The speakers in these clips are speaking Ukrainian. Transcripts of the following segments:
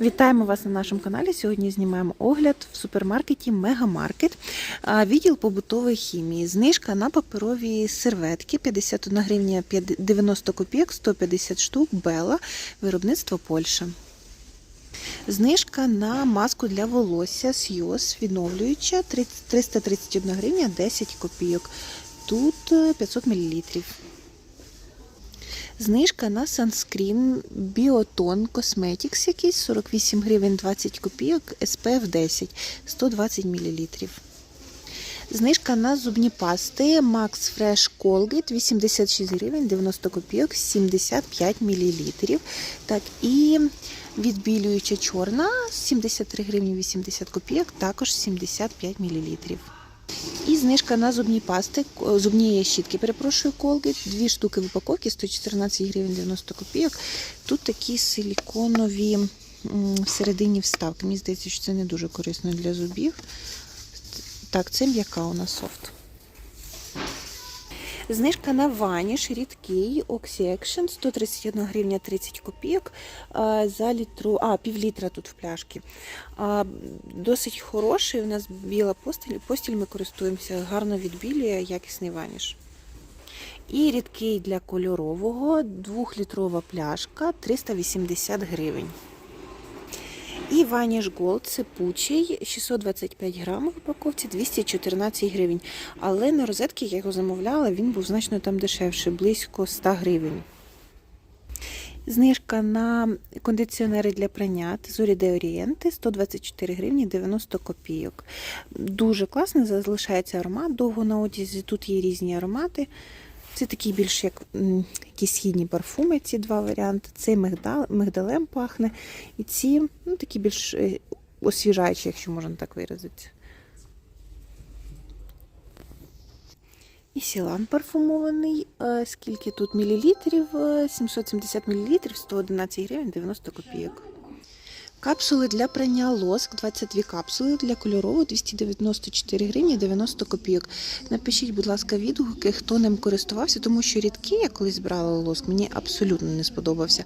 Вітаємо вас на нашому каналі. Сьогодні знімаємо огляд в супермаркеті Мегамаркет. Відділ побутової хімії. Знижка на паперові серветки 51 гривня 90 копійок, 150 штук, Бела, виробництво Польща. Знижка на маску для волосся Сйоз відновлююча 331 гривня 10 копійок. Тут е, 500 мл. Знижка на санскрін Біотон Cosmetics якийсь 48 гривень 20 копійок, SPF 10 120 мл. Знижка на зубні пасти Max Fresh Colgate 86 гривень 90 копійок 75 мл. Так, і відбілююча чорна 73 гривні 80 копійок, також 75 мл. І знижка на зубні пасти, зубні щітки, перепрошую, колги. Дві штуки в упаковці, 114 гривень 90 копійок. Тут такі силіконові всередині вставки. Мені здається, що це не дуже корисно для зубів. Так, це м'яка у нас софт. Знижка на ваніш рідкий Oxy Action 131 гривня 30 копійок за літру, а пів літра тут в пляшки. Досить хороший. У нас біла постіль. Постіль ми користуємося, гарно відбілює якісний ваніш. І рідкий для кольорового, двохлітрова пляшка 380 гривень. І Vanish Gold сипучий 625 грамів в упаковці 214 гривень. Але на розетки я його замовляла, він був значно там дешевший, близько 100 гривень. Знижка на кондиціонери для прання Тезорі де Орієнти 124 гривні 90 копійок. Дуже класно, залишається аромат довго на одязі. Тут є різні аромати. Це такі більш як якісь східні парфуми, ці два варіанти. Мигдал, мигдалем пахне. І ці ну, такі більш е, освіжаючі, якщо можна так виразитися. І сілан парфумований. Е, Скільки тут мілілітрів? Е, 770 мілілітрів, 111 гривень 90 копійок. Капсули для прання лоск, 22 капсули для кольорового 294 гривні 90 копійок. Напишіть, будь ласка, відгуки, хто ним користувався, тому що рідкий я колись брала лоск, мені абсолютно не сподобався.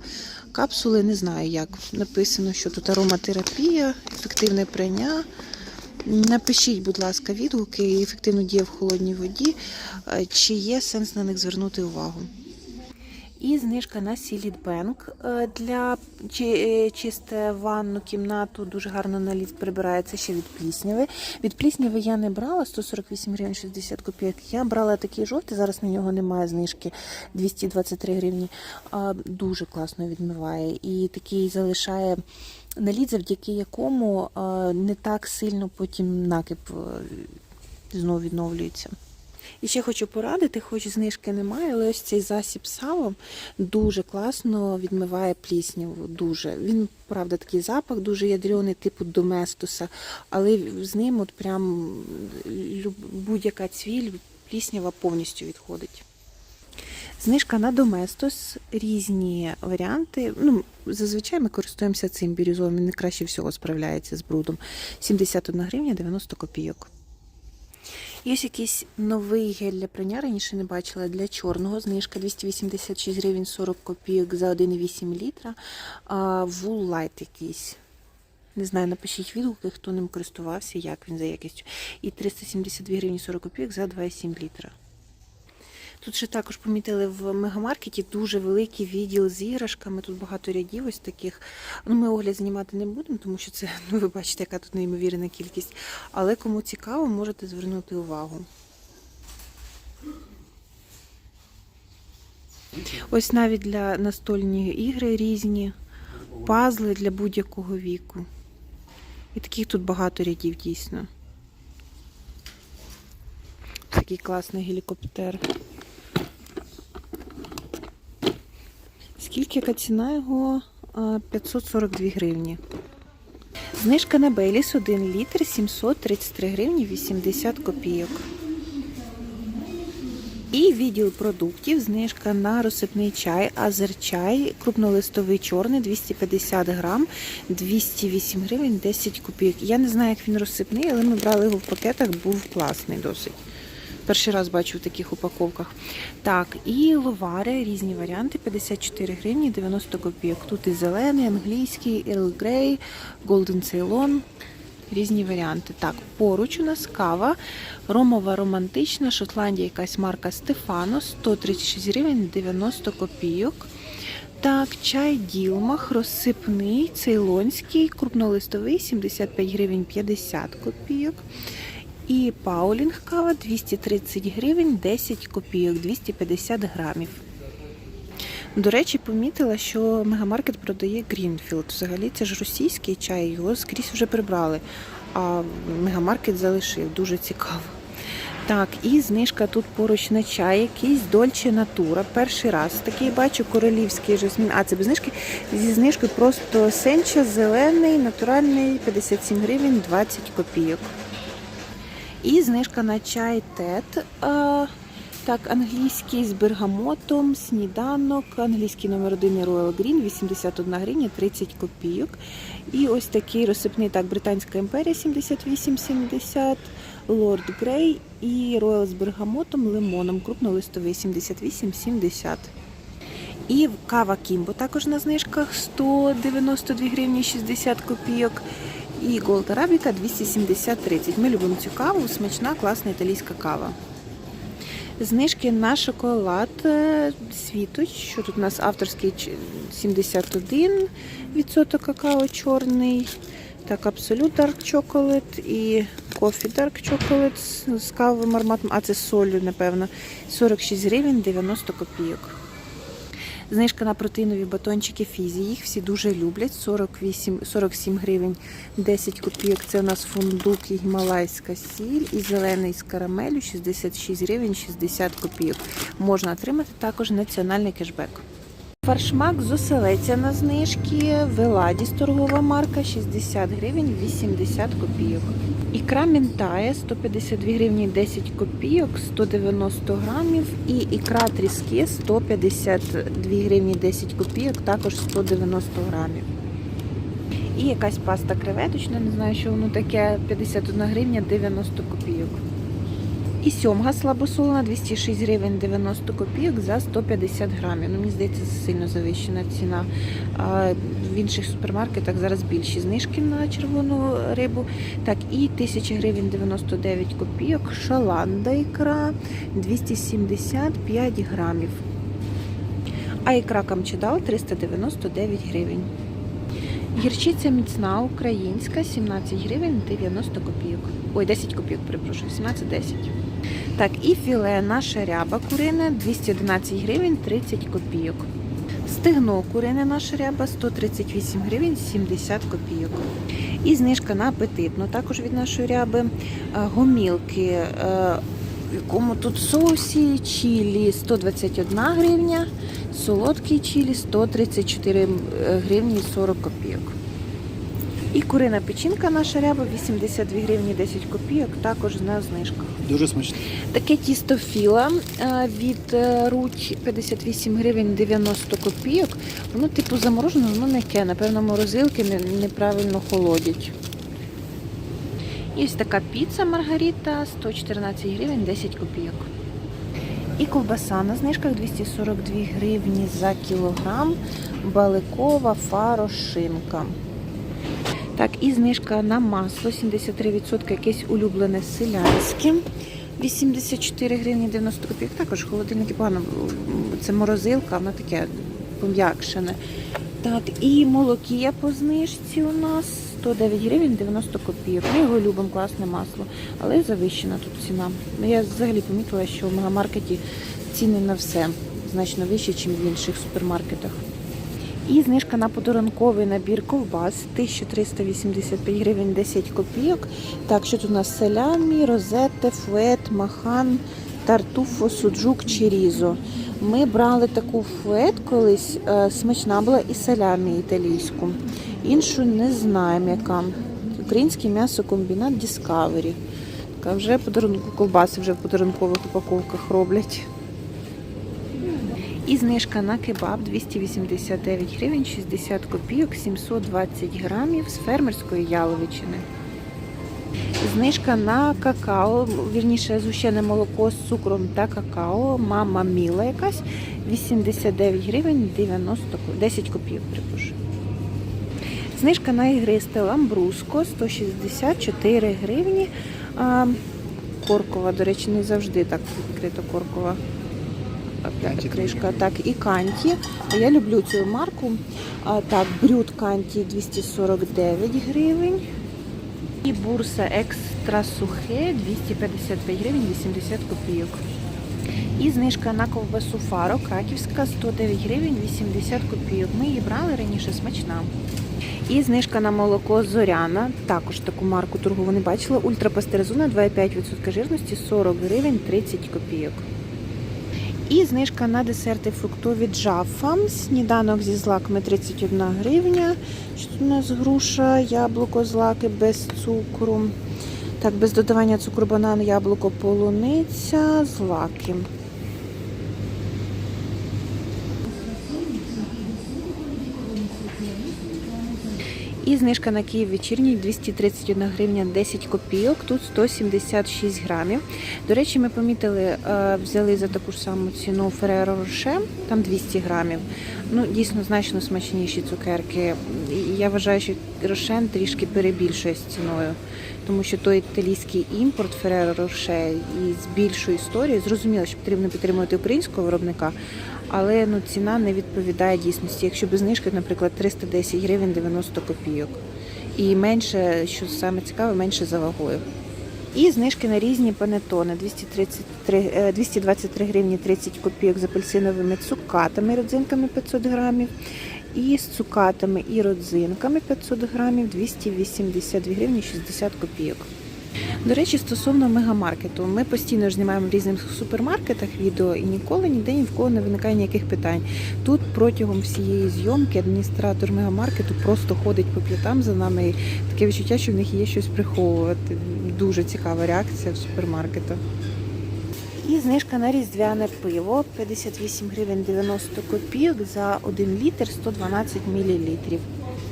Капсули не знаю як. Написано, що тут ароматерапія, ефективне прання. Напишіть, будь ласка, відгуки, ефективно діє в холодній воді, е, чи є сенс на них звернути увагу. І знижка на Сіліт Бенк для е, чисте ванну кімнату. Дуже гарно наліт прибирається ще від плісняви. Від плісняви я не брала 148 гривень 60 копійок. Я брала такий жовтий, зараз на нього немає знижки 223 гривні. Дуже класно відмиває і такий залишає наліт, завдяки якому не так сильно потім накип е, знову відновлюється. І ще хочу порадити, хоч знижки немає, але ось цей засіб салом дуже класно відмиває плісняву. Дуже. Він, правда, такий запах дуже ядрений, типу доместоса, але з ним от прям будь-яка цвіль, пліснява повністю відходить. Знижка на Доместос, різні варіанти. Ну, зазвичай ми користуємося цим бірюзовим, він краще всього справляється з брудом. 71 гривня 90 копійок. Є якийсь новий гель для прання, раніше не бачила для чорного. Знижка 286 гривень 40 копійок за 1,8 літра. Вуллайт якийсь. Не знаю, напишіть відгуки, хто ним користувався, як він за якістю. І 372 гривні 40 копійок за 2,7 літра. Тут ще також помітили в мегамаркеті дуже великий відділ з іграшками. Тут багато рядів ось таких. Ну, ми огляд знімати не будемо, тому що це, ну ви бачите, яка тут неймовірна кількість. Але кому цікаво, можете звернути увагу. Ось навіть для настольні ігри різні, пазли для будь-якого віку. І таких тут багато рядів дійсно. Такий класний гелікоптер. Скільки яка ціна його? 542 гривні. Знижка на Бейліс 1 літр 733 гривні 80 копійок. І відділ продуктів. Знижка на розсипний чай, азерчай, крупнолистовий чорний 250 грам, 208 гривень 10 копійок. Я не знаю, як він розсипний, але ми брали його в пакетах, був класний досить. Перший раз бачу в таких упаковках. Так, і ловари, різні варіанти, 54 гривні 90 копійок. Тут і зелений, англійський, Earl Grey, Golden Ceylon. Різні варіанти. Так, поруч у нас кава, ромова романтична, Шотландія, якась марка Стефано, 136 гривень 90 копійок. Так, чай Ділмах, розсипний, цейлонський, крупнолистовий, 75 гривень 50 копійок. І Паулінг кава 230 гривень 10 копійок, 250 грамів. До речі, помітила, що мегамаркет продає Грінфілд. Взагалі це ж російський чай, його скрізь вже прибрали, а мегамаркет залишив. Дуже цікаво. Так, і знижка тут поруч на чай, якийсь Дольче Натура. Перший раз такий бачу королівський жасмін. А, це без знижки. Зі знижкою просто сенча, зелений, натуральний, 57 гривень 20 копійок. І знижка на чай тет. Так, англійський з бергамотом, сніданок, англійський номер 1 Royal Green, 81 гривня 30 копійок. І ось такий розсипний, так, Британська імперія 78,70, Лорд Грей і Royal з бергамотом, лимоном, крупнолистовий 78,70. І кава Кімбо також на знижках 192 гривні 60 копійок. І Голд Арабіка 270-30. Ми любимо цю каву, смачна, класна італійська кава. Знижки на шоколад е, світоч, що тут у нас авторський 71% какао чорний. Так, Absolute Dark Chocolate і Coffee Dark Chocolate з кавовим ароматом, а це солью, напевно, 46 гривень 90 копійок. Знижка на протеїнові батончики Фізі. Їх всі дуже люблять. 48, 47 гривень 10 копійок. Це у нас фундук і гімалайська сіль. І зелений з карамелю 66 гривень 60 копійок. Можна отримати також національний кешбек. Фаршмак з оселеця на знижки. Веладіс торгова марка 60 гривень 80 копійок. Ікра мінтає 152 гривні 10 копійок, 190 грамів. І ікра тріски 152 гривні 10 копійок, також 190 грамів. І якась паста креветочна, не знаю, що воно таке, 51 гривня 90 копійок. І сьомга слабосолена 206 гривень 90 копійок за 150 грамів. Ну, мені здається, це сильно завищена ціна. А в інших супермаркетах зараз більші знижки на червону рибу. Так, і 1000 гривень 99 копійок. Шаланда ікра 275 грамів. А ікра камчедал 399 гривень. Гірчиця міцна українська 17 гривень 90 копійок. Ой, 10 копійок, перепрошую, 17-10. Так, і філе наша ряба курине 211 гривень 30 копійок. Стегно курине наша ряба 138 гривень 70 копійок. І знижка на апетитну, також від нашої ряби. Е, Гомілки, е, в якому тут соусі, чілі 121 гривня, солодкий чілі 134 гривні 40 копійок. І курина печінка наша ряба 82 гривні 10 копійок, також на знижках. Дуже смачно. Таке тісто філа е, від е, руч 58 гривень 90 копійок. Воно типу заморожене, воно м'яке. Напевно, морозилки неправильно холодять. І ось така піца Маргарита 114 гривень 10 копійок. І ковбаса на знижках 242 гривні за кілограм. Баликова фарошинка. Так, і знижка на масло 73%, якесь улюблене селянське. 84 гривні 90 копійок. Також холодильники погано. Це морозилка, воно таке пом'якшене. Так, і молокія по знижці у нас 109 гривень 90 копійок. Ми його любимо, класне масло, але завищена тут ціна. Ну, Я взагалі помітила, що в мегамаркеті ціни на все значно вищі, ніж в інших супермаркетах. І знижка на подарунковий набір ковбас 1385 гривень 10 копійок. Так, що тут у нас селямі, розетте, фует, махан, тартуфо, суджук, чирізо. Ми брали таку фует колись, е, смачна була і салямі італійську. Іншу не знаємо яка. Український м'ясокомбінат Discovery. Така вже подарунку ковбаси вже в подарункових упаковках роблять. І знижка на кебаб 289 гривень 60 копійок, 720 грамів з фермерської яловичини. Знижка на какао, вірніше згущене молоко з цукром та какао. Мама міла якась 89 гривень 90 10 копійок. Припушу. Знижка на ігристе ламбруско 164 гривні. Коркова, до речі, не завжди так відкрита коркова. Кришка, так, і канті. Я люблю цю марку. А, так, брюд канті 249 гривень. І бурса екстра сухе 255 гривень 80 копійок. І знижка на ковбасу фаро краківська 109 гривень 80 копійок. Ми її брали раніше смачна. І знижка на молоко Зоряна, також таку марку торгову не бачила. Ультрапастеризована 2,5% жирності 40 гривень 30 копійок. І знижка на десерти фруктові джафа. Сніданок зі злаками 31 гривня. Що тут у нас груша, яблуко, злаки без цукру. Так, без додавання цукру, банан, яблуко, полуниця, злаки. І знижка на Київ вечірній 231 гривня 10 копійок, тут 176 грамів. До речі, ми помітили, е, взяли за таку ж саму ціну Ferrero Rocher, там 200 грамів. Ну, дійсно значно смачніші цукерки. Я вважаю, що Рошен трішки перебільшує з ціною, тому що той італійський імпорт Ferrero Rocher і з більшою історією, зрозуміло, що потрібно підтримувати українського виробника, але ну, ціна не відповідає дійсності. Якщо без знижки, наприклад, 310 гривень 90 копійок. І менше, що саме цікаве, менше за вагою. І знижки на різні панетони 233, е, 223 гривні 30 копійок з апельсиновими цукатами, родзинками 500 грамів. І з цукатами і родзинками 500 грамів 282 гривні 60 копійок. До речі, стосовно мегамаркету, ми постійно ж знімаємо в різних супермаркетах відео і ніколи ніде ні в кого не виникає ніяких питань. Тут протягом всієї зйомки адміністратор мегамаркету просто ходить по п'ятам за нами. І таке відчуття, що в них є щось приховувати. Дуже цікава реакція в супермаркетах. І знижка на різдвяне пиво 58 гривень 90 копійок за 1 літр 112 мл.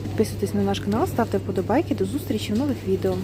Підписуйтесь на наш канал, ставте вподобайки. До зустрічі в нових відео.